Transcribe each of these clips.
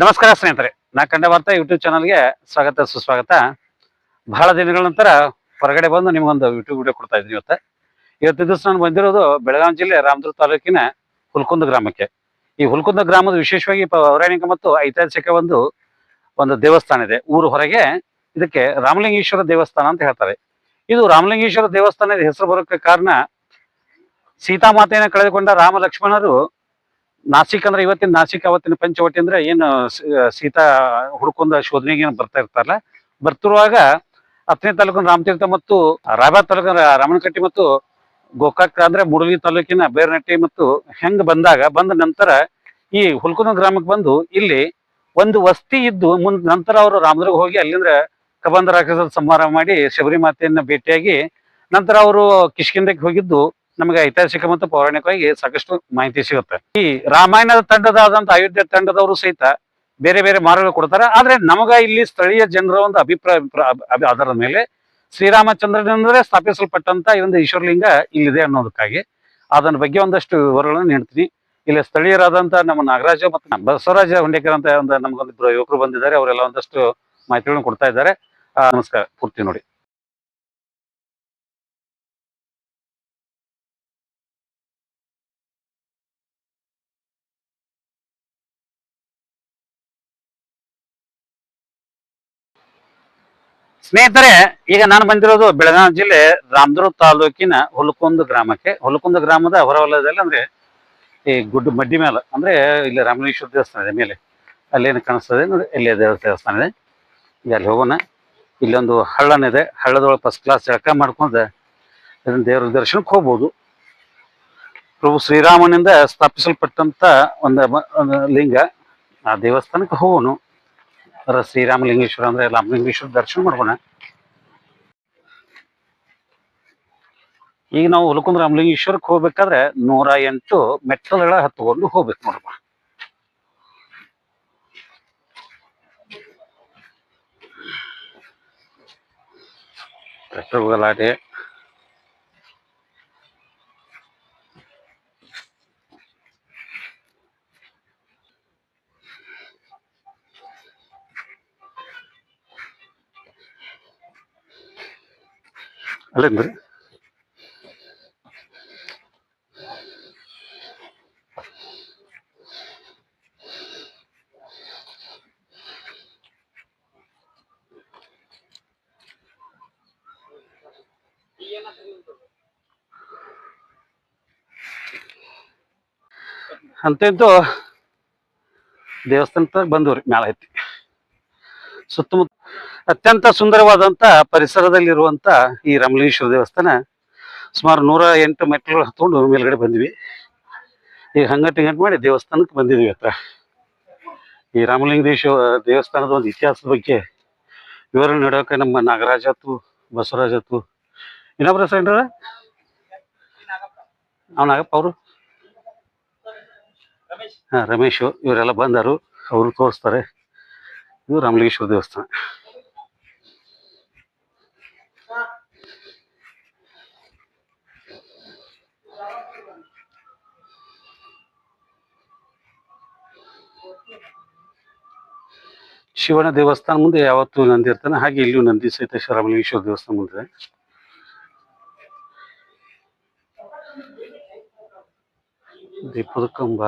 ನಮಸ್ಕಾರ ಸ್ನೇಹಿತರೆ. ನಾ ಕಂಡ ವಾರ್ತಾ ಯೂಟ್ಯೂಬ್ ಚಾನಲ್ಗೆ ಸ್ವಾಗತ, ಸುಸ್ವಾಗತ. ಬಹಳ ದಿನಗಳ ನಂತರ ಹೊರಗಡೆ ಬಂದು ನಿಮಗೊಂದು ಯೂಟ್ಯೂಬ್ ವಿಡಿಯೋ ಕೊಡ್ತಾ ಇದ್ದೀನಿ ಇವತ್ತು. ಇವತ್ತು ದಿವಸ ನಾನು ಬಂದಿರೋದು ಬೆಳಗಾವಿ ಜಿಲ್ಲೆ ರಾಮದುರ್ಗ ತಾಲೂಕಿನ ಹುಲ್ಕುಂದ ಗ್ರಾಮಕ್ಕೆ. ಈ ಹುಲ್ಕುಂದ ಗ್ರಾಮದ ವಿಶೇಷವಾಗಿ ಪೌರಾಣಿಕ ಮತ್ತು ಐತಿಹಾಸಿಕ ಒಂದು ಒಂದು ದೇವಸ್ಥಾನ ಇದೆ. ಊರು ಹೊರಗೆ ಇದಕ್ಕೆ ರಾಮಲಿಂಗೇಶ್ವರ ದೇವಸ್ಥಾನ ಅಂತ ಹೇಳ್ತಾರೆ. ಇದು ರಾಮಲಿಂಗೇಶ್ವರ ದೇವಸ್ಥಾನದ ಹೆಸರು ಬರೋಕ್ಕೆ ಕಾರಣ ಸೀತಾಮಾತೆಯನ್ನು ಕಳೆದುಕೊಂಡ ರಾಮ ಲಕ್ಷ್ಮಣರು ನಾಸಿಕ್ ಅಂದ್ರೆ ಇವತ್ತಿನ ನಾಸಿಕ್, ಅವತ್ತಿನ ಪಂಚವಟಿ ಅಂದ್ರೆ ಏನು ಸೀತಾ ಹುಡ್ಕೊಂಡ ಶೋಧನೆಗೆ ಏನು ಬರ್ತಾ ಇರ್ತಾರಲ್ಲ. ಬರ್ತಿರುವಾಗ ಹತ್ತನೇ ತಾಲೂಕಿನ ರಾಮತೀರ್ಥ ಮತ್ತು ರಾಯಬಾದ್ ತಾಲೂಕಿನ ರಾಮನಕಟ್ಟಿ ಮತ್ತು ಗೋಕಾಕ್ ಅಂದ್ರೆ ಮುಡಲಿ ತಾಲೂಕಿನ ಬೇರ್ನಟ್ಟಿ ಮತ್ತು ಹೆಂಗ್ ಬಂದಾಗ, ಬಂದ ನಂತರ ಈ ಹುಲ್ಕುನ ಗ್ರಾಮಕ್ಕೆ ಬಂದು ಇಲ್ಲಿ ಒಂದು ವಸ್ತಿ ಇದ್ದು ಮುಂದ್ ನಂತರ ಅವರು ರಾಮದುರ್ಗ ಹೋಗಿ ಅಲ್ಲಿಂದ ಕಬಂದ ರಾಕ್ಷಸ ಸಂಹಾರ ಮಾಡಿ ಶಬರಿಮಾತೆಯನ್ನ ಭೇಟಿಯಾಗಿ ನಂತರ ಅವರು ಕಿಷ್ಕಿಂದಕ್ಕೆ ಹೋಗಿದ್ದು ನಮಗೆ ಐತಿಹಾಸಿಕ ಮತ್ತು ಪೌರಾಣಿಕವಾಗಿ ಸಾಕಷ್ಟು ಮಾಹಿತಿ ಸಿಗುತ್ತೆ. ಈ ರಾಮಾಯಣದ ತಂಡದಾದಂತ ಅಯೋಧ್ಯೆ ತಂಡದವರು ಸಹಿತ ಬೇರೆ ಬೇರೆ ಮಾರ್ಗಗಳು ಕೊಡ್ತಾರೆ. ಆದ್ರೆ ನಮಗ ಇಲ್ಲಿ ಸ್ಥಳೀಯ ಜನರ ಒಂದು ಅಭಿಪ್ರಾಯ ಅಭಿ- ಅಭಿ- ಆಧಾರದ ಮೇಲೆ ಶ್ರೀರಾಮಚಂದ್ರನಿಂದಲೇ ಸ್ಥಾಪಿಸಲ್ಪಟ್ಟಂತ ಈ ಒಂದು ಈಶ್ವರಲಿಂಗ ಇಲ್ಲಿದೆ ಅನ್ನೋದಕ್ಕಾಗಿ ಅದನ್ನ ಬಗ್ಗೆ ಒಂದಷ್ಟು ವಿವರಗಳನ್ನು ನೀಡ್ತೀನಿ ಇಲ್ಲಿ ಸ್ಥಳೀಯರಾದಂತ ನಮ್ಮ ನಾಗರಾಜ ಮತ್ತು ಬಸವರಾಜ ಹುಂಡೇಕರ್ ಅಂತ ಒಂದು ನಮಗೊಂದಿಬ್ರು ಯುವಕರು ಬಂದಿದ್ದಾರೆ. ಅವರೆಲ್ಲ ಒಂದಷ್ಟು ಮಾಹಿತಿಗಳನ್ನು ಕೊಡ್ತಾ ಇದ್ದಾರೆ. ನಮಸ್ಕಾರ. ಪೂರ್ತಿ ನೋಡಿ. ಸ್ನೇಹಿತರೆ, ಈಗ ನಾನು ಬಂದಿರೋದು ಬೆಳಗಾವಿ ಜಿಲ್ಲೆ ರಾಮದುರ್ಗ ತಾಲೂಕಿನ ಹುಲ್ಕುಂದ ಗ್ರಾಮಕ್ಕೆ. ಹುಲ್ಕುಂದ ಗ್ರಾಮದ ಹೊರವಲಯದಲ್ಲಿ ಅಂದ್ರೆ ಈ ಗುಡ್ಡ ಮಡ್ಡಿ ಮೇಲೆ, ಅಂದ್ರೆ ಇಲ್ಲಿ ರಾಮನೇಶ್ವರ ದೇವಸ್ಥಾನ ಇದೆ ಮೇಲೆ. ಅಲ್ಲಿ ಏನು ಕಾಣಿಸ್ತದೆ ನೋಡಿ ಇಲ್ಲಿ ದೇವ- ದೇವಸ್ಥಾನ ಇದೆ. ಈಗ ಅಲ್ಲಿ ಹೋಗೋಣ. ಇಲ್ಲೊಂದು ಹಳ್ಳನಿದೆ. ಹಳ್ಳದೊಳಗೆ ಫಸ್ಟ್ ಕ್ಲಾಸ್ ಜಳಕ ಮಾಡ್ಕೊಂಡು ಇದನ್ನ ದೇವರ ದರ್ಶನಕ್ಕೆ ಹೋಗ್ಬೋದು. ಪ್ರಭು ಶ್ರೀರಾಮನಿಂದ ಸ್ಥಾಪಿಸಲ್ಪಟ್ಟಂತ ಒಂದು ಲಿಂಗ ಆ ದೇವಸ್ಥಾನಕ್ಕೆ ಹೋಗೋಣ. ಅದರ ಶ್ರೀರಾಮಲಿಂಗೇಶ್ವರ ಅಂದ್ರೆ ರಾಮಲಿಂಗೇಶ್ವರ ದರ್ಶನ ಮಾಡ್ಬೋಣ ಈಗ ನಾವು ಹುಲಕುಂದ್ರ ರಾಮಲಿಂಗೇಶ್ವರಕ್ಕೆ ಹೋಗ್ಬೇಕಾದ್ರೆ ನೂರ ಎಂಟು ಮೆಟ್ಟಲುಗಳ ಹತ್ಕೊಂಡು ಹೋಗ್ಬೇಕು ನೋಡಪ್ಪ ಪೆಟ್ರೋಲ್ ಗಲಾಟೆ ಅಲ್ಲೇನ್ರಿ ಅಂತಂತೂ ದೇವಸ್ಥಾನ ಬಂದವ್ರಿ ಮ್ಯಾಲ ಐತಿ ಸುತ್ತಮುತ್ತ ಅತ್ಯಂತ ಸುಂದರವಾದಂತ ಪರಿಸರದಲ್ಲಿರುವಂತ ಈ ರಾಮಲಿಂಗೇಶ್ವರ ದೇವಸ್ಥಾನ. ಸುಮಾರು ನೂರ ಎಂಟು ಮೆಟ್ಲುಗಳು ಹತ್ಕೊಂಡು ಮೇಲ್ಗಡೆ ಬಂದ್ವಿ. ಈಗ ಹಂಗಟ್ಟು ಹಿಂಗಟ್ಟು ಮಾಡಿ ದೇವಸ್ಥಾನಕ್ಕೆ ಬಂದಿದ್ವಿ ಹತ್ರ. ಈ ರಾಮಲಿಂಗೇಶ್ವರ ದೇವಸ್ಥಾನದ ಒಂದು ಇತಿಹಾಸದ ಬಗ್ಗೆ ವಿವರಣೆ ನೀಡೋಕೆ ನಮ್ಮ ನಾಗರಾಜ್ ಆತು ಬಸವರಾಜ್ ಆತು ಇನ್ನೊಬ್ರ ಹೆಸರೇನ್ರ ಅವನಾಗಪ್ಪ ಅವರು? ಹಾ, ರಮೇಶ್ ಇವರೆಲ್ಲ ಬಂದರು. ಅವರು ತೋರಿಸ್ತಾರೆ. ಇದು ರಾಮಲಿಂಗೇಶ್ವರ ದೇವಸ್ಥಾನ. ಶಿವನ ದೇವಸ್ಥಾನ ಮುಂದೆ ಯಾವತ್ತು ನಂದಿ ಇರ್ತಾನೆ ಹಾಗೆ ಇಲ್ಲಿಯೂ ನಂದಿ ಸಹಿತ ಶ್ರೀ ರಾಮಲಿಂಗೇಶ್ವರ ದೇವಸ್ಥಾನ ಮುಂದೆ. ದೀಪದ ಕಂಬ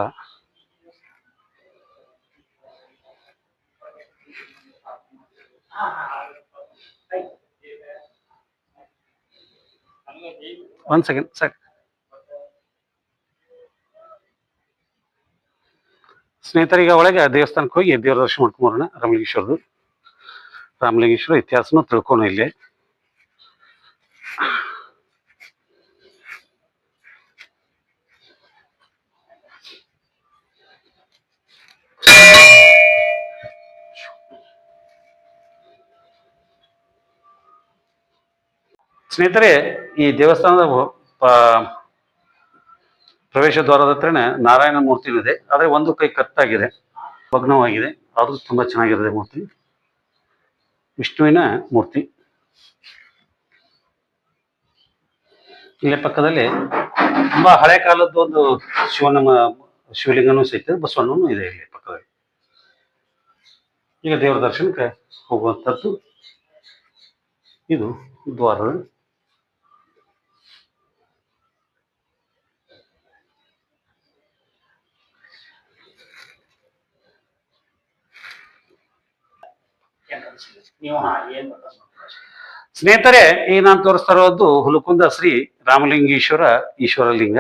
ಒಂದ್ ಸೆಕೆಂಡ್ ಸರ್ ಸ್ನೇಹಿತರಿಗೆ ಒಳಗೆ ದೇವಸ್ಥಾನಕ್ಕೆ ಹೋಗಿ ದೇವರ ದರ್ಶನ ಮಾಡ್ಕೊಂಡ್ ಬರೋಣ ರಾಮಲಿಂಗೇಶ್ವರದು. ರಾಮಲಿಂಗೇಶ್ವರ ಇತಿಹಾಸನೂ ತಿಳ್ಕೊಣ ಇಲ್ಲಿ. ಸ್ನೇಹಿತರೆ, ಈ ದೇವಸ್ಥಾನದ ಪ್ರವೇಶ ದ್ವಾರದ ಹತ್ರನೇ ನಾರಾಯಣ ಮೂರ್ತಿ ಇದೆ. ಆದ್ರೆ ಒಂದು ಕೈ ಕತ್ತಾಗಿದೆ ಭಗ್ನವಾಗಿದೆ ಅದು ತುಂಬಾ ಚೆನ್ನಾಗಿರುತ್ತೆ ಮೂರ್ತಿ. ವಿಷ್ಣುವಿನ ಮೂರ್ತಿ. ಇಲ್ಲೇ ಪಕ್ಕದಲ್ಲಿ ತುಂಬಾ ಹಳೆ ಕಾಲದ ಒಂದು ಶಿವನ ಶಿವಲಿಂಗನೂ ಸಹಿತ ಬಸವಣ್ಣನೂ ಇದೆ ಇಲ್ಲಿ ಪಕ್ಕದಲ್ಲಿ. ಈಗ ದೇವರ ದರ್ಶನಕ್ಕೆ ಹೋಗುವಂಥದ್ದು ಇದು ದ್ವಾರ ಸ್ನೇಹಿತರೆ, ಈಗ ನಾನು ತೋರಿಸ್ತಾ ಇರೋದು ಹುಲಕುಂದ ಶ್ರೀ ರಾಮಲಿಂಗೇಶ್ವರ ಈಶ್ವರಲಿಂಗ.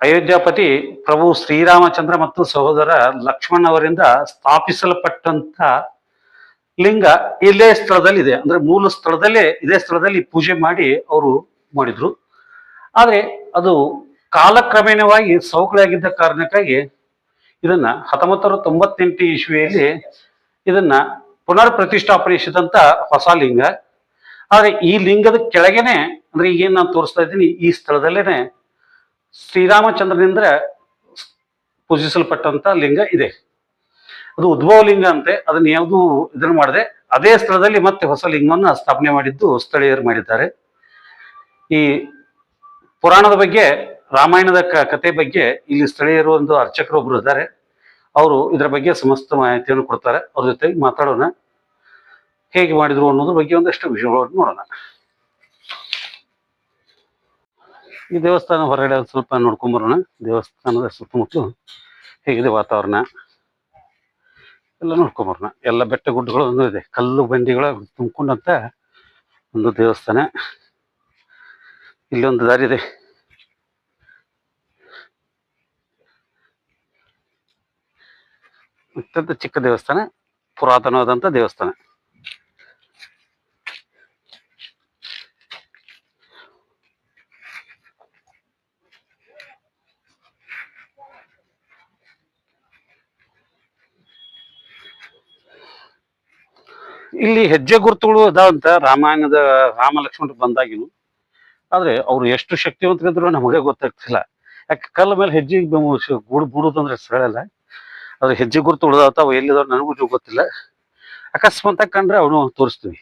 ಅಯೋಧ್ಯಾಪತಿ ಪ್ರಭು ಶ್ರೀರಾಮಚಂದ್ರ ಮತ್ತು ಸಹೋದರ ಲಕ್ಷ್ಮಣ್ ಅವರಿಂದ ಸ್ಥಾಪಿಸಲ್ಪಟ್ಟಂತ ಲಿಂಗ ಇಲ್ಲೇ ಸ್ಥಳದಲ್ಲಿ ಇದೆ ಅಂದ್ರೆ ಮೂಲ ಸ್ಥಳದಲ್ಲೇ, ಇದೇ ಸ್ಥಳದಲ್ಲಿ ಪೂಜೆ ಮಾಡಿ ಅವರು ಮಾಡಿದ್ರು. ಆದ್ರೆ ಅದು ಕಾಲಕ್ರಮೇಣವಾಗಿ ಸವಕಳಿಯಾಗಿದ್ದ ಕಾರಣಕ್ಕಾಗಿ ಇದನ್ನ ಹತ್ತೊಂಬತ್ತು ನೂರ ತೊಂಬತ್ತೆಂಟು ಇಸ್ವಿಯಲ್ಲಿ ಇದನ್ನ ಪುನರ್ ಪ್ರತಿಷ್ಠಾಪನಿಸಿದಂತ ಹೊಸ ಲಿಂಗ. ಆದ್ರೆ ಈ ಲಿಂಗದ ಕೆಳಗೇನೆ, ಅಂದ್ರೆ ಈಗೇನು ನಾನು ತೋರಿಸ್ತಾ ಇದ್ದೀನಿ, ಈ ಸ್ಥಳದಲ್ಲೇನೆ ಶ್ರೀರಾಮಚಂದ್ರನಿಂದ ಪೂಜಿಸಲ್ಪಟ್ಟಂತ ಲಿಂಗ ಇದೆ. ಅದು ಉದ್ಭವ ಲಿಂಗ ಅಂತೆ, ಅದನ್ನ ಯಾವುದು ಇದನ್ನು ಮಾಡದೆ, ಅದೇ ಸ್ಥಳದಲ್ಲಿ ಮತ್ತೆ ಹೊಸ ಲಿಂಗವನ್ನ ಸ್ಥಾಪನೆ ಮಾಡಿದ್ದು ಸ್ಥಳೀಯರು ಮಾಡಿದ್ದಾರೆ. ಈ ಪುರಾಣದ ಬಗ್ಗೆ ರಾಮಾಯಣದ ಕ- ಕಥೆ ಬಗ್ಗೆ ಇಲ್ಲಿ ಸ್ಥಳೀಯರು ಒಂದು ಅರ್ಚಕರು ಒಬ್ರು ಇದ್ದಾರೆ. ಅವರು ಇದರ ಬಗ್ಗೆ ಸಮಸ್ತ ಮಾಹಿತಿಯನ್ನು ಕೊಡ್ತಾರೆ. ಅವ್ರ ಜೊತೆ ಮಾತಾಡೋಣ. ಹೇಗೆ ಮಾಡಿದ್ರು ಅನ್ನೋದ್ರ ಬಗ್ಗೆ ಒಂದಷ್ಟು ವಿಷಯಗಳನ್ನು ನೋಡೋಣ. ಈ ದೇವಸ್ಥಾನ ಹೊರಗಡೆ ಸ್ವಲ್ಪ ಸ್ವಲ್ಪ ನೋಡ್ಕೊಂಬರೋಣ ದೇವಸ್ಥಾನದ ಸುತ್ತಮುತ್ತಲು ಹೇಗಿದೆ ವಾತಾವರಣ? ಎಲ್ಲ ನೋಡ್ಕೊಂಬರೋಣ ಎಲ್ಲ ಬೆಟ್ಟ ಗುಡ್ಡಗಳು ಒಂದು ಇದೆ. ಕಲ್ಲು ಬಂಡಿಗಳ ತುಂಬಿಕೊಂಡಂತ ಒಂದು ದೇವಸ್ಥಾನ. ಇಲ್ಲಿ ಒಂದು ದಾರಿ ಇದೆ. ಅತ್ಯಂತ ಚಿಕ್ಕ ದೇವಸ್ಥಾನ ಪುರಾತನವಾದಂತ ದೇವಸ್ಥಾನ ಇಲ್ಲಿ ಹೆಜ್ಜೆ ಗುರುತುಗಳು ಅದಾವಂತ ರಾಮಾಯಣದ ರಾಮ ಲಕ್ಷ್ಮಣರು ಬಂದಾಗಿನು ಆದ್ರೆ ಅವ್ರು ಎಷ್ಟು ಶಕ್ತಿವಂತರಿದ್ರು ನಮಗೆ ಗೊತ್ತಾಗ್ತಿಲ್ಲ ಯಾಕೆ ಕಲ್ಲ ಮೇಲೆ ಹೆಜ್ಜೆ ಗುಡ್ ಬೂಡುದಂದ್ರೆ ಸರಳಲ್ಲ ಅದ್ರ ಹೆಜ್ಜೆ ಗುರುತು ಉಳಿದಾವ ಎಲ್ಲಿದಾವ ನನಗೂ ಗೊತ್ತಿಲ್ಲ. ಅಕಸ್ಮಾತ್ ಕಂಡ್ರೆ ಅವನು ತೋರಿಸ್ತೀವಿ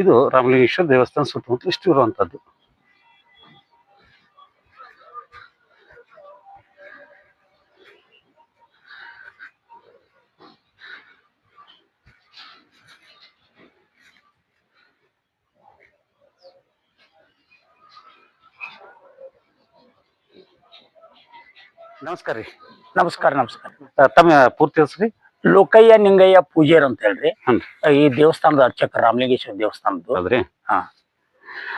ಇದು ರಾಮಲಿಂಗೇಶ್ವರ ದೇವಸ್ಥಾನ ಸುತ್ತಮುತ್ತ ಇಷ್ಟು ಇರುವಂತದ್ದು ನಮಸ್ಕಾರ ರೀ. ನಮಸ್ಕಾರ ನಮಸ್ಕಾರ. ತಮ್ಮ ಪೂರ್ತಿ ಹೆಸರು ಲೋಕಯ್ಯ ನಿಂಗಯ್ಯ ಪೂಜೇರ್ ಅಂತ ಹೇಳ್ರಿ. ಈ ದೇವಸ್ಥಾನದ ಅರ್ಚಕ ರಾಮಲಿಂಗೇಶ್ವರ ದೇವಸ್ಥಾನದ್ದು. ಅದ್ರಿ ಹಾ.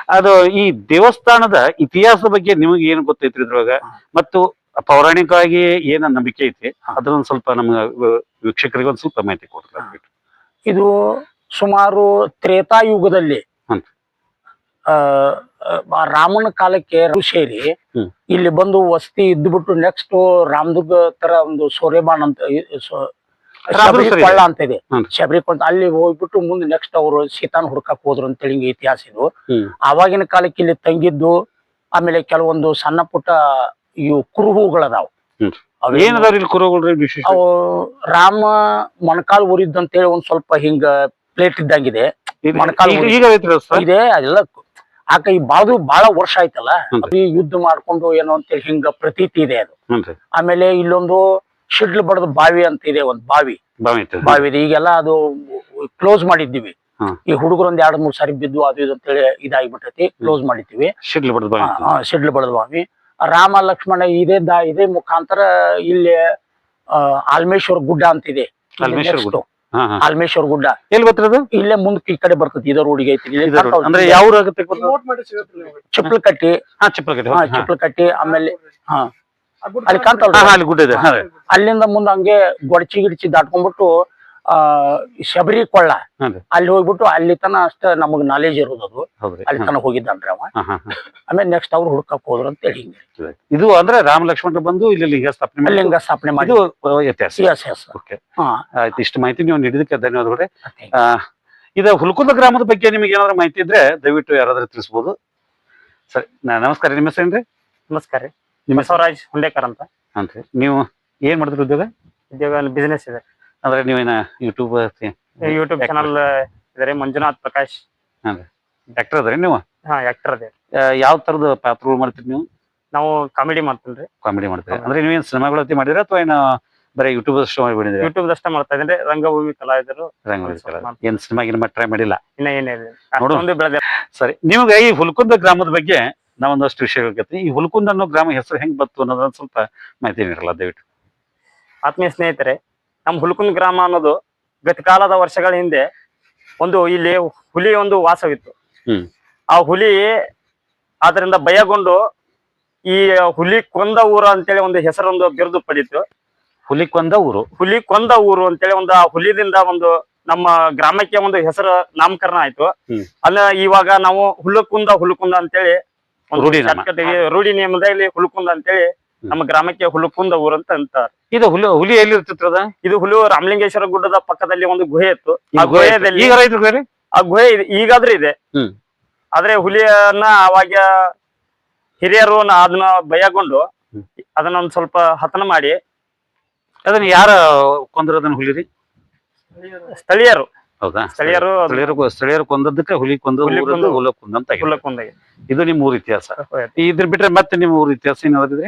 ಅದು ಈ ದೇವಸ್ಥಾನದ ಇತಿಹಾಸದ ಬಗ್ಗೆ ನಿಮಗೆ ಏನು ಗೊತ್ತೈತ್ರಿ ಇದ್ರೊಳಗ? ಮತ್ತು ಪೌರಾಣಿಕವಾಗಿ ಏನ ನಂಬಿಕೆ ಐತಿ? ಅದನ್ನ ಸ್ವಲ್ಪ ನಮ್ಗೆ ವೀಕ್ಷಕರಿಗೆ ಒಂದು ಸ್ವಲ್ಪ ಮಾಹಿತಿ ಕೊಡ್ತಾರೆ ಇದು ಸುಮಾರು ತ್ರೇತಾಯುಗದಲ್ಲಿ ಯುಗದಲ್ಲಿ ಆ ಆ, ರಾಮನ ಕಾಲಕ್ಕೆ ಸೇರಿ ಇಲ್ಲಿ ಬಂದು ವಸತಿ ಇದ್ಬಿಟ್ಟು ನೆಕ್ಸ್ಟ್ ರಾಮದುರ್ಗ ತರ ಒಂದು ಸೋರೆಬಾನ್ ಅಂತ ಶಬರಿಕೊಳ್ಳ ಕೊಳ್ಳ ಅಂತ ಇದೆ. ಶಬರಿಕೊಂಡ ಶಬರಿ ಅಲ್ಲಿ ಹೋಗ್ಬಿಟ್ಟು ಮುಂದೆ ನೆಕ್ಸ್ಟ್ ಅವರು ಸೀತಾನ್ ಹುಡ್ಕಕ್ ಹೋದ್ರು ಅಂತ ಹೇಳಿ ಇತಿಹಾಸ ಇದು. ಆವಾಗಿನ ಕಾಲಕ್ಕೆ ಇಲ್ಲಿ ತಂಗಿದ್ದು ಆಮೇಲೆ ಕೆಲವೊಂದು ಸಣ್ಣ ಪುಟ್ಟ ಇವು ಕುರುಹುಗಳದಾವ್. ಅವು ರಾಮ ಮೊಣಕಾಲ್ ಊರಿದ್ದಂತೇಳಿ ಒಂದ್ ಸ್ವಲ್ಪ ಹಿಂಗ ಪ್ಲೇಟ್ ಇದ್ದಂಗಿದೆ? ಇದೆ ಅದೆಲ್ಲ ಆಕ ಈ ಬಾಳು ಬಹಳ ವರ್ಷ ಆಯ್ತಲ್ಲ? ಈ ಯುದ್ಧ ಮಾಡ್ಕೊಂಡು ಏನೋ ಅಂತೇಳಿ ಹಿಂಗ ಪ್ರತೀತಿ ಇದೆ ಅದು. ಆಮೇಲೆ ಇಲ್ಲೊಂದು ಶಿಡ್ಲ್ ಬಡದ ಬಾವಿ ಅಂತ ಇದೆ ಒಂದ್ ಬಾವಿ. ಬಾವಿ ಇದೆ. ಈಗೆಲ್ಲ ಅದು ಕ್ಲೋಸ್ ಮಾಡಿದ್ದೀವಿ. ಈ ಹುಡುಗರು ಒಂದ್ ಎರಡ್ ಮೂರ್ ಸಾರಿ ಬಿದ್ದು ಅದು ಇದು ಅಂತೇಳಿ ಇದಾಗ್ಬಿಟ್ಟೈತಿ. ಕ್ಲೋಸ್ ಮಾಡಿದ್ದೀವಿ. ಶಿಡ್ಲ್ ಬಡದ ಬಾವಿ ಸಿಡ್ಲು ಬಡದ ಬಾವಿ. ರಾಮ ಲಕ್ಷ್ಮಣ ಇದೇ ದಾ ಇದೇ ಮುಖಾಂತರ ಇಲ್ಲಿ ಆಲ್ಮೇಶ್ವರ ಗುಡ್ಡ ಅಂತಿದೆ. ಆಲ್ಮೇಶ್ವರ ಗುಡ್ಡ. ಹಾ. ಹಾ ಗುಡ್ಡ. ಎಲ್ಲಿ ಗೊತ್ತಿರ ಇಲ್ಲೇ ಮುಂದ್ ಈ ಕಡೆ ಬರ್ತದೆ ಇದ ರೋಡಿಗೆ ಐತಿ. ಅಂದ್ರೆ. ಯಾವ ಊರು ಆಗುತ್ತೆ ಗೊತ್ತಾ? ಚಿಪ್ಲ ಕಟ್ಟಿ ಹಾ ಚಿಪ್ಲ ಕಟ್ಟಿ ಆಮೇಲೆ ಹಾ. ಅಲ್ಲಿ ಕಾಣ್ತಲ್ಲ ಅಲ್ಲಿ ಗುಡ್ಡ ಇದೆ. ಅಲ್ಲಿಂದ ಮುಂದೆ ಹಂಗೆ ಗೊಡಚಿ ಗಿಡಚಿ ದಾಟ್ಕೊಂಡ್ಬಿಟ್ಟು ಆ ಶಬರಿ ಕೊಳ್ಳ. ಅಲ್ಲಿ ಹೋಗ್ಬಿಟ್ಟು ಅಲ್ಲಿ ತನ ಅಷ್ಟ ನಮಗ್ ನಾಲೆಜ್ ಇರೋದದು ಅಲ್ಲಿ ತನ ಹೋಗಿದ್ದಾನ್ರಿ ಅವ. ಆಮೇಲೆ ನೆಕ್ಸ್ಟ್ ಅವ್ರು ಹುಡ್ಕಕ್ ಹೋದ್ರು ಅಂತ ಹೇಳಿ ಇದು ಅಂದ್ರೆ ರಾಮ ಲಕ್ಷ್ಮಣ ಬಂದು ಇಲ್ಲಿ ಲಿಂಗ ಸ್ಥಾಪನೆ ಲಿಂಗ ಸ್ಥಾಪನೆ ಮಾಡಿ. ಇದು ಆ, ಎಸ್ ಎಸ್ ಓಕೆ ಹಾ. ಆಯ್ತು ಇಷ್ಟು ಮಾಹಿತಿ ನೀವು ನೀಡಿದಕ್ಕೆ ಧನ್ಯವಾದಗಳು ಇದು ಹುಲ್ಕುಂದ ಗ್ರಾಮದ ಬಗ್ಗೆ ನಿಮಗೆ ಏನಾದ್ರು ಮಾಹಿತಿ ಇದ್ರೆ ದಯವಿಟ್ಟು ಯಾರಾದ್ರೂ ತಿಳಿಸಬಹುದು ಸರಿ ನಾ- ನಮಸ್ಕಾರ ನಿಮ್ಮ ಹೆಸರೇನ್ರಿ ನಮಸ್ಕಾರ ರೀ. ನಿಮ್ಮ ಹೆಸರು? ಬಸವರಾಜ್ ಹುಂಡೇಕರ್ ಅಂತ. ಅಂತ ನೀವು ಏನ್ ಮಾಡಿದ್ರಿ ಉದ್ಯೋಗ? ಉದ್ಯೋಗ ಬಿಸಿನೆಸ್ ಇದೆ. ಅಂದ್ರೆ ನೀವೇನ ಯೂಟ್ಯೂಬ್ ಯೂಟ್ಯೂಬ್. ಚಾನಲ್ ಇದೆ ಮಂಜುನಾಥ್ ಪ್ರಕಾಶ್. ಆಕ್ಟರ್ ಅದ್ರಿ ನೀವು? ಹಾ ಆಕ್ಟರ್ ಅದೇ. ಯಾವ ತರದ ಪಾತ್ರಗಳು ಮಾಡ್ತೀರಿ ನೀವು? ನಾವು ಕಾಮಿಡಿ ಮಾಡ್ತೀನಿ ಕಾಮಿಡಿ ಮಾಡ್ತೀರಿ? ಅಂದ್ರೆ ನೀವೇನ್ ಸಿನಿಮಾಗಳತಿ ಮಾಡಿದ್ರೆ ಅಥವಾ ಏನು ಬರೀ ಯೂಟ್ಯೂಬ್ ಅಷ್ಟು ಮಾಡಿಬಿಡಿದ್ರೆ ಯೂಟ್ಯೂಬ್ ಅಷ್ಟೇ ಮಾಡ್ತಾ ಇದ್ದೀನಿ. ರಂಗಭೂಮಿ ಕಲಾವಿದರು ರಂಗಭೂಮಿ ಕಲಾವಿದ ಏನ್ ಸಿನಿಮಾ ಗಿನಿಮಾ ಟ್ರೈ ಮಾಡಿಲ್ಲ? ಇನ್ನ ಏನಿಲ್ಲ ಬೆಳೆದ ಸರಿ. ನಿಮ್ಗೆ ಈ ಹುಲ್ಕುಂದ ಗ್ರಾಮದ ಬಗ್ಗೆ ನಾವೊಂದಷ್ಟು ವಿಷಯ ಹೇಳ್ಕತ್ತೀನಿ ಈ ಹುಲ್ಕುಂದ ಅನ್ನೋ ಗ್ರಾಮ ಹೆಸರು ಹೆಂಗ್ ಬಂತು ಅನ್ನೋದನ್ನ ಸ್ವಲ್ಪ ಮಾಹಿತಿ ನೀಡಲ್ಲ ದಯವಿಟ್ಟು. ಆತ್ಮೀಯ ಸ್ನೇಹಿತರೆ ನಮ್ಮ ಹುಲ್ಕುಂದ್ ಗ್ರಾಮ ಅನ್ನೋದು ಗತಕಾಲದ ವರ್ಷಗಳ ಹಿಂದೆ ಒಂದು ಇಲ್ಲಿ ಹುಲಿ ಒಂದು ವಾಸವಿತ್ತು. ಆ ಹುಲಿ ಅದರಿಂದ ಭಯಗೊಂಡು ಈ ಹುಲಿ ಕೊಂದ ಊರು ಅಂತೇಳಿ ಒಂದು ಹೆಸರೊಂದು ಬಿರುದು ಪಡೀತು. ಹುಲಿಕೊಂದ ಊರು? ಹುಲಿ ಕೊಂದ ಊರು ಅಂತೇಳಿ ಒಂದು ಆ ಹುಲಿದಿಂದ ಒಂದು ನಮ್ಮ ಗ್ರಾಮಕ್ಕೆ ಒಂದು ಹೆಸರು ನಾಮಕರಣ ಆಯ್ತು. ಅಲ್ಲ ಇವಾಗ ನಾವು ಹುಲ್ಲುಕುಂದ ಹುಲ್ಲುಕುಂದ ಅಂತೇಳಿ ಒಂದು ರೂಢಿ ರೂಢಿ ನಿಯಮದಲ್ಲಿ ಹುಲ್ಕುಂದ ಅಂತೇಳಿ ನಮ್ಮ ಗ್ರಾಮಕ್ಕೆ ಹುಲುಕುಂದ ಊರು ಅಂತ ಅಂತಾರೆ. ಇದು ಹುಲಿ ಹುಲಿ ಎಲ್ಲಿ ಇರ್ತಿತ್ತು ಅದ ಇದು ಹುಲಿ ರಾಮಲಿಂಗೇಶ್ವರ ಗುಡ್ಡದ ಪಕ್ಕದಲ್ಲಿ ಒಂದು ಗುಹೆ ಇತ್ತು. ಆ ಗುಹೆ ಗುಹೆಯಲ್ಲಿ ಈಗ ರೈತರು ಬೇರೆ ಆ ಗುಹೆ ಇದೆ ಈಗಾದ್ರೂ ಇದೆ. ಆದ್ರೆ ಹುಲಿಯನ್ನ ಅವಾಗ ಹಿರಿಯರು ಅದನ್ನ ಭಯಗೊಂಡು ಅದನ್ನ ಒಂದ್ ಸ್ವಲ್ಪ ಹತನ ಮಾಡಿ ಅದನ್ನ ಯಾರ ಕೊಂದ್ರದನ್ನ ಹುಲಿ ರೀ ಸ್ಥಳೀಯರು. ಹೌದಾ? ಸ್ಥಳೀಯರು ಸ್ಥಳೀಯರು ಸ್ಥಳೀಯರು ಕೊಂದದ್ದಕ್ಕೆ ಹುಲಿ ಕೊಂದ ಹುಲಿ ಕೊಂದ- ಅಂತ. ಇದು ನಿಮ್ಮ ಊರ ಇತಿಹಾಸ. ಇದ್ರ ಬಿಟ್ರೆ ಮತ್ತೆ ನಿಮ್ಮ ಊರ ಇತಿಹಾಸ ಏನಾದ್ರಿ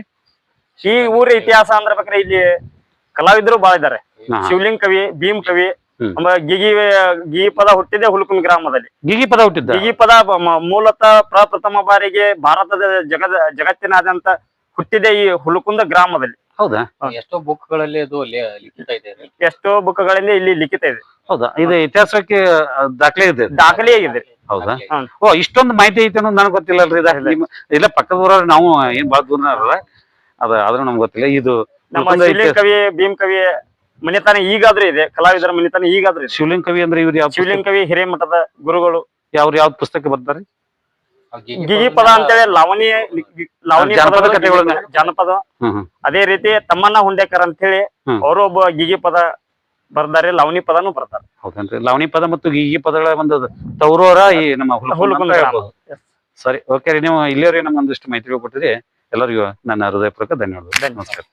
ಈ ಊರ ಇತಿಹಾಸ ಅಂದ್ರ ಬೇಕಾದ್ರೆ ಇಲ್ಲಿ ಕಲಾವಿದರು ಬಾಳ ಇದ್ದಾರೆ ಶಿವಲಿಂಗ ಕವಿ ಭೀಮ್ ಕವಿ. ಗಿಗಿ ಗಿಗಿ ಪದ ಹುಟ್ಟಿದೆ ಹುಲ್ಕುಂದ್ ಗ್ರಾಮದಲ್ಲಿ. ಗಿಗಿ ಪದ ಹುಟ್ಟಿದ್ದ? ಗಿಗಿ ಪದ ಮ- ಮೂಲತಃ ಪ್ರಪ್ರಥಮ ಬಾರಿಗೆ ಭಾರತದ ಜಗದ ಜಗತ್ತಿನಾದ್ಯಂತ ಹುಟ್ಟಿದೆ ಈ ಹುಲಕುಂದ ಗ್ರಾಮದಲ್ಲಿ. ಹೌದಾ? ಎಷ್ಟೋ ಬುಕ್ಗಳಲ್ಲಿ ಅದು ಲಿ- ಲಿಖಿತ ಇದೆ ಎಷ್ಟೋ ಬುಕ್ಗಳಲ್ಲಿ ಇಲ್ಲಿ ಲಿಖಿತ ಇದೆ. ಹೌದಾ? ಇದು ಇತಿಹಾಸಕ್ಕೆ ದಾಖಲೆ ಇದೆ ದಾಖಲೆ ಆಗಿದೆ. ಹೌದಾ? ಓ ಇಷ್ಟೊಂದು ಮಾಹಿತಿ ಐತೆ ಅನ್ನೋದು ನನಗೆ ಗೊತ್ತಿಲ್ಲ ಅಲ್ರಿ ಇಲ್ಲ. ಪಕ್ಕದ ಊರವ್ರು ನಾವು ಏನ್ ಬಾಳ ದೂರ ಅಲ್ಲ ಅದ ಆದ್ರೂ ನಮ್ಗೆ ಗೊತ್ತಿಲ್ಲ. ಇದು ನಮ್ಮ ಹುಲ್ಕುಂದ ಶಿವಲಿಂಗ್ ಇತಿಹಾಸ- ಕವಿ ಭೀಮ್ ಕವಿ ಮನೆತನ ಈಗಾದ್ರೂ ಇದೆ. ಕಲಾವಿದರ ಮನೆತನ ಈಗಾದ್ರೂ ಇದೆ. ಶಿವಲಿಂಗ ಕವಿ ಅಂದ್ರೆ ಇವ್ರು ಯಾವ ಶಿವಲಿಂಗ್ ಕವಿ ಹಿರೇಮಠದ ಗುರುಗಳು. ಯಾವ ಯಾವ್ದು ಪುಸ್ತಕ ಬರ್ತಾರೆ? ಗಿಗಿ ಪದ ಅಂತ ಅಂತೇಳಿ ಲಾವಣಿ ಲಾವಣಿ ಜಾನಪದ ಕಥೆಗಳನ್ನ. ಜಾನಪದ. ಹ್ಮ್ ಹ್ಮ್. ಅದೇ ರೀತಿ ತಮ್ಮಣ್ಣ ಹುಂಡೇಕರ್ ಅಂತ ಹೇಳಿ ಅವರು ಒಬ್ಬ ಗಿಗಿ ಪದ ಬರ್ದಾರೆ ಲಾವಣಿ ಪದನು ಬರ್ತಾರೆ. ಹೌದೇನ್ರಿ? ಲಾವಣಿ ಪದ ಮತ್ತು ಗಿಗಿ ಪದಗಳ ಒಂದು ತೌರೋರ ಈ ನಮ್ಮ ಹುಲ್ಕುಂದ ಹುಲ್ಕುಂದ ಅಂತ ಗ್ರಾಮ. ಹೇಳ್ಬೋದು. ಸರಿ ಓಕೆ ರೀ. ನೀವು ಇಲ್ಲಿಯವ್ರಿ ನಮ್ಗೊಂದಿಷ್ಟು ಮಾಹಿತಿ ಕೊಟ್ಟಿರಿ ಎಲ್ಲರಿಗೂ ನನ್ನ ಹೃದಯಪೂರ್ವಕ ಧನ್ಯವಾದಗಳು. ಧನ್ಯವಾದ. ನಮಸ್ಕಾರ.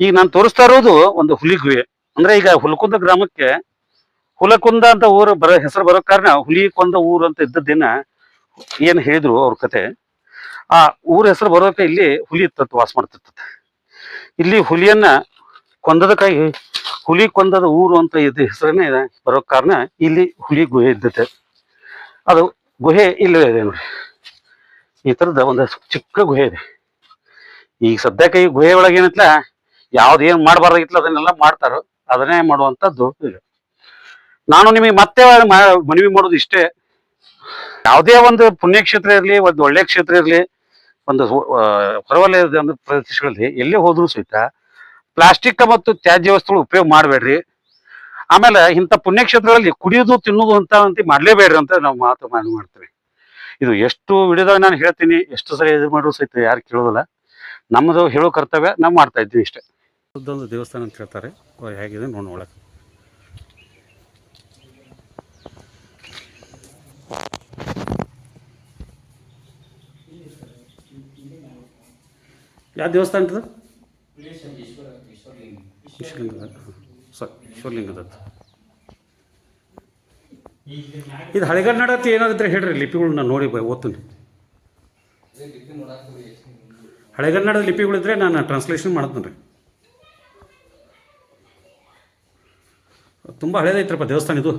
ಈಗ ನಾನು ತೋರಿಸ್ತಾ ಇರೋದು ಒಂದು ಹುಲಿ ಗುಹೆ ಅಂದ್ರೆ ಈಗ ಹುಲಕುಂದ ಗ್ರಾಮಕ್ಕೆ ಹುಲಕುಂದ ಅಂತ ಊರು ಬರೋ ಹೆಸರು ಬರೋ ಕಾರಣ ಹುಲಿ ಕೊಂದ ಊರು ಅಂತ ಇದ್ದದ್ದೇನ ಏನ್ ಹೇಳಿದ್ರು ಅವ್ರ ಕತೆ. ಆ ಊರ ಹೆಸರು ಬರೋಕೆ ಇಲ್ಲಿ ಹುಲಿ ಇತ್ತ ವಾಸ ಮಾಡ್ತಿರ್ತದೆ. ಇಲ್ಲಿ ಹುಲಿಯನ್ನ ಕೊಂದದಕ್ಕಾಗಿ ಹುಲಿ ಕೊಂದದ ಊರು ಅಂತ ಇದ್ದ ಹೆಸರನ್ನೇ ಬರೋ ಕಾರಣ ಇಲ್ಲಿ ಹುಲಿ ಗುಹೆ ಇದ್ದತೆ ಅದು ಗುಹೆ ಇಲ್ಲವೇ ಇದೆ ನೋಡಿ ಈ ಥರದ ಒಂದು ಚಿಕ್ಕ ಗುಹೆ ಇದೆ. ಈಗ ಸದ್ಯಕ್ಕೆ ಈ ಗುಹೆ ಒಳಗೆ ಏನಿತ್ಲ ಯಾವ್ದು ಏನ್ ಮಾಡಬಾರ್ದಾಗಿತ್ಲ ಅದನ್ನೆಲ್ಲ ಮಾಡ್ತಾರೋ ಅದನ್ನೇ ಮಾಡುವಂಥದ್ದು ಇದು. ನಾನು ನಿಮಗೆ ಮತ್ತೆ ಮನವಿ ಮಾಡೋದು ಇಷ್ಟೇ. ಯಾವುದೇ ಒಂದು ಪುಣ್ಯಕ್ಷೇತ್ರ ಇರಲಿ, ಒಂದು ಒಳ್ಳೆ ಕ್ಷೇತ್ರ ಇರಲಿ, ಒಂದು ಹೊರವಲಯದ ಒಂದು ಪ್ರದೇಶಗಳಲ್ಲಿ ಎಲ್ಲೇ ಹೋದ್ರೂ ಸಹಿತ ಪ್ಲಾಸ್ಟಿಕ್ ಮತ್ತು ತ್ಯಾಜ್ಯ ವಸ್ತುಗಳು ಉಪಯೋಗ ಮಾಡಬೇಡ್ರಿ. ಆಮೇಲೆ ಇಂಥ ಪುಣ್ಯಕ್ಷೇತ್ರಗಳಲ್ಲಿ ಕುಡಿಯೋದು, ತಿನ್ನೋದು ಅಂತ ಅಂತ ಮಾಡಲೇಬೇಡ್ರಿ ಅಂತ ನಾವು ಮಾತು ಮಾಡಿ ಮಾಡ್ತೀವಿ. ಇದು ಎಷ್ಟು ವಿಡಿಯೋದಾಗ ನಾನು ಹೇಳ್ತೀನಿ ಎಷ್ಟು ಸರಿ ಇದು ಮಾಡೋದು ಸಹಿತ ಯಾರು ಕೇಳೋದಿಲ್ಲ. ನಮ್ಮದು ಹೇಳೋ ಕರ್ತವ್ಯ ನಾವು ಮಾಡ್ತಾ ಇದ್ವಿ ಇಷ್ಟೇ. ಒಂದು ದೇವಸ್ಥಾನ ಅಂತ ಹೇಳ್ತಾರೆ. ಹೇಗಿದೆ ನೋಡೋಣ ನೋಡಕ್ಕೆ ಯಾವ ದೇವಸ್ಥಾನ ಅಂತದ ಈಶ್ವರಲಿಂಗದ ಸಾರಿ ಈಶ್ವರಲಿಂಗದ ಇದು ಹಳೆಗನ್ನಡತಿ ಏನಾದಿದ್ರೆ ಹೇಳ್ರಿ ಲಿಪಿಗಳು ನಾನು ನೋಡಿ ಬ ಓದ್ತೀನಿ. ಹಳೆಗನ್ನಡದ ಲಿಪಿಗಳಿದ್ರೆ ನಾನು ಟ್ರಾನ್ಸ್ಲೇಷನ್ ಮಾಡ್ತೀನಿ ರೀ. ತುಂಬ ಹಳೇದೈತ್ರಪ್ಪ ದೇವಸ್ಥಾನ ಇದು.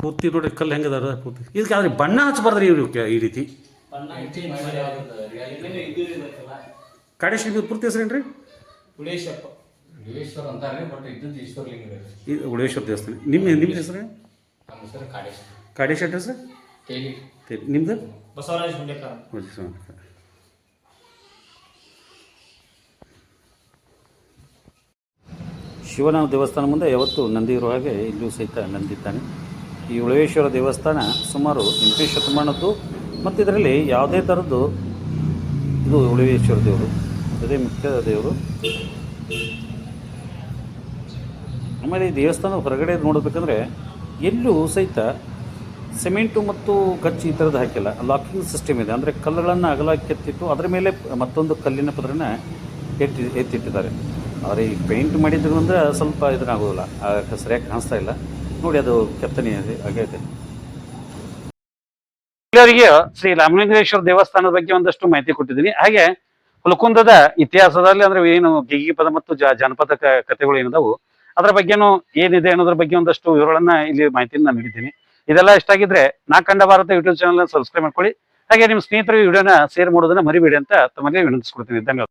ಪೂರ್ತಿ ನೋಡಿ ಕಲ್ಲು ಹೆಂಗದಾರ ಪೂರ್ತಿ. ಇದಕ್ಕೆ ಆದ್ರೆ ಬಣ್ಣ ಹಚ್ಚಬಾರ್ದ್ರಿ ಇವ್ರು ಈ ರೀತಿ. ಕಾಡೇಶ್ವರ ಪೂರ್ತಿ ಹೆಸರೇನ್ರಿ? ಯೋಗೇಶ್ವರ ಅಂತಾರೆ ಬಟ್ ಇದ್ದದ್ದು ಈಶ್ವರಲಿಂಗ ರೀ. ಇದು ಉಳೇಶ್ವರ ದೇವಸ್ಥಾನ. ನಿಮ್ಮ ನಿಮ್ಮ ಹೆಸರು? ನಮ್ಮ ಹೆಸರು ಕಾಡೇಶ್ ಕಾಡೇಶ್ವರ ಹೆಸರು? ತೇಲಿ. ತೇಲಿ. ನಿಮ್ದು? ಬಸವರಾಜ್ ಹುಂಡೇಕರ್. ಶಿವನ ದೇವಸ್ಥಾನ ಮುಂದೆ ಯಾವತ್ತು ನಂದಿ ಇರುವ ಹಾಗೆ ಇಲ್ಲೂ ಸಹಿತ ನಂದಿದ್ದಾನೆ. ಈ ಉಳವೇಶ್ವರ ದೇವಸ್ಥಾನ ಸುಮಾರು ಎಂಟು ಶತಮಾನದ್ದು ಮತ್ತು ಇದರಲ್ಲಿ ಯಾವುದೇ ಥರದ್ದು ಇದು ಉಳವೇಶ್ವರ ದೇವರು ಅದೇ ಮುಖ್ಯ ದೇವರು. ಆಮೇಲೆ ಈ ದೇವಸ್ಥಾನದ ಹೊರಗಡೆ ನೋಡಬೇಕಂದ್ರೆ ಎಲ್ಲೂ ಸಹಿತ ಸಿಮೆಂಟು ಮತ್ತು ಗಚ್ಚು ಈ ಥರದ್ದು ಹಾಕಿಲ್ಲ. ಲಾಕಿಂಗ್ ಸಿಸ್ಟಮ್ ಇದೆ. ಅಂದರೆ ಕಲ್ಲುಗಳನ್ನು ಅಗಲ ಕೆತ್ತಿಟ್ಟು ಅದರ ಮೇಲೆ ಮತ್ತೊಂದು ಕಲ್ಲಿನ ಪದರನ ಎತ್ತಿ, ಎತ್ತಿಟ್ಟಿದ್ದಾರೆ. ಆದರೆ ಈ ಪೇಂಟ್ ಮಾಡಿದ್ರು ಅಂದರೆ ಸ್ವಲ್ಪ ಇದನ್ನಾಗೋದಿಲ್ಲ. ಸರಿಯಾಗಿ ಕಾಣಿಸ್ತಾ ಇಲ್ಲ. ನೋಡಿ ಅದು ಕೆತ್ತನೆ ಆಗೈತೆ ಇದೆ. ಶ್ರೀ ರಾಮಲಿಂಗೇಶ್ವರ ದೇವಸ್ಥಾನದ ಬಗ್ಗೆ ಒಂದಷ್ಟು ಮಾಹಿತಿ ಕೊಟ್ಟಿದ್ದೀನಿ. ಹಾಗೆ ಹುಲಕುಂದದ ಇತಿಹಾಸದಲ್ಲಿ ಅಂದ್ರೆ ಏನು ಗಿಗಿ ಪದ ಮತ್ತು ಜನಪದ ಕಥೆಗಳು ಏನಿದಾವು ಅದ್ರ ಬಗ್ಗೆನೂ ಏನಿದೆ ಅನ್ನೋದ್ರ ಬಗ್ಗೆ ಒಂದಷ್ಟು ವಿವರಗಳನ್ನ ಇಲ್ಲಿ ಮಾಹಿತಿನ ನಾನು ನೀಡಿದ್ದೀನಿ. ಇದೆಲ್ಲ ಇಷ್ಟ ಆಗಿದ್ರೆ ನಾ ಕಂಡ ಭಾರತ ಯೂಟ್ಯೂಬ್ ಚಾನಲ್ ಸಬ್ಸ್ಕ್ರೈಬ್ ಮಾಡ್ಕೊಳ್ಳಿ. ಹಾಗೆ ನಿಮ್ಮ ಸ್ನೇಹಿತರು ವಿಡಿಯೋನ ಶೇರ್ ಮಾಡೋದನ್ನ ಮರಿಬೇಡಿ ಅಂತ ತಮ್ಮಲ್ಲಿ ವಿನಂತಿಸ್ಕೊಡ್ತೀನಿ. ಧನ್ಯವಾದ.